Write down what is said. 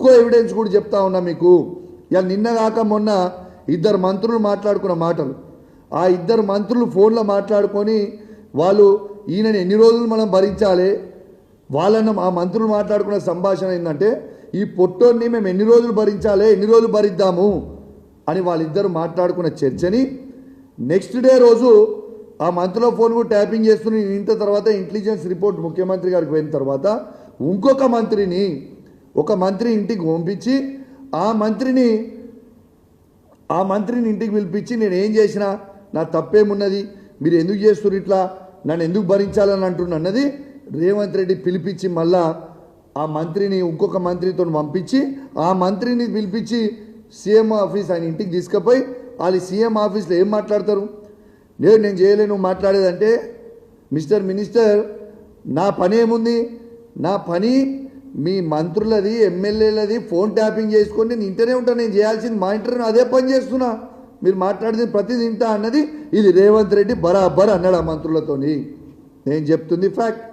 ఇంకో ఎవిడెన్స్ కూడా చెప్తా ఉన్నా మీకు. ఇలా నిన్న కాక మొన్న ఇద్దరు మంత్రులు మాట్లాడుకున్న మాటలు. ఆ ఇద్దరు మంత్రులు ఫోన్లో మాట్లాడుకొని వాళ్ళు ఈయనని ఎన్ని రోజులు మనం భరించాలి? వాళ్ళన్న ఆ మంత్రులు మాట్లాడుకున్న సంభాషణ ఏంటంటే ఈ పొట్టోన్ని మేము ఎన్ని రోజులు భరించాలి? ఎన్ని రోజులు భరిద్దాము? అని వాళ్ళిద్దరు మాట్లాడుకున్న చర్చని నెక్స్ట్ డే రోజు ఆ మంత్రుల ఫోన్ కూడా ట్యాపింగ్ చేస్తున్న ఇంత తర్వాత ఇంటెలిజెన్స్ రిపోర్ట్ ముఖ్యమంత్రి గారికి పోయిన తర్వాత ఇంకొక మంత్రిని ఒక మంత్రి ఇంటికి పంపించి ఆ మంత్రిని ఆ మంత్రిని ఇంటికి పిలిపించి నేను ఏం చేసినా నా తప్పేమున్నది? మీరు ఎందుకు చేస్తున్నారు ఇట్లా? నన్ను ఎందుకు భరించాలని అంటున్నా? అన్నది రేవంత్ రెడ్డి పిలిపించి మళ్ళా ఆ మంత్రిని ఇంకొక మంత్రితో పంపించి ఆ మంత్రిని పిలిపించి సీఎం ఆఫీస్ ఆయన ఇంటికి తీసుకుపోయి వాళ్ళు సీఎం ఆఫీస్లో ఏం మాట్లాడతారు? లేదు నేను చేయలేను మాట్లాడేదంటే మిస్టర్ మినిస్టర్ నా పని ఏముంది? నా పని మీ మంత్రులది ఎమ్మెల్యేలది ఫోన్ ట్యాపింగ్ చేసుకొని నేను ఇంటనే ఉంటాను నేను చేయాల్సింది మా ఇంటర్వ్యూ అదే పని చేస్తున్నా. మీరు మాట్లాడింది ప్రతిది వింటా అన్నది ఇది రేవంత్ రెడ్డి బరాబర్ అన్నాడు ఆ మంత్రులతోని. నేను చెప్తుంది ఫ్యాక్ట్.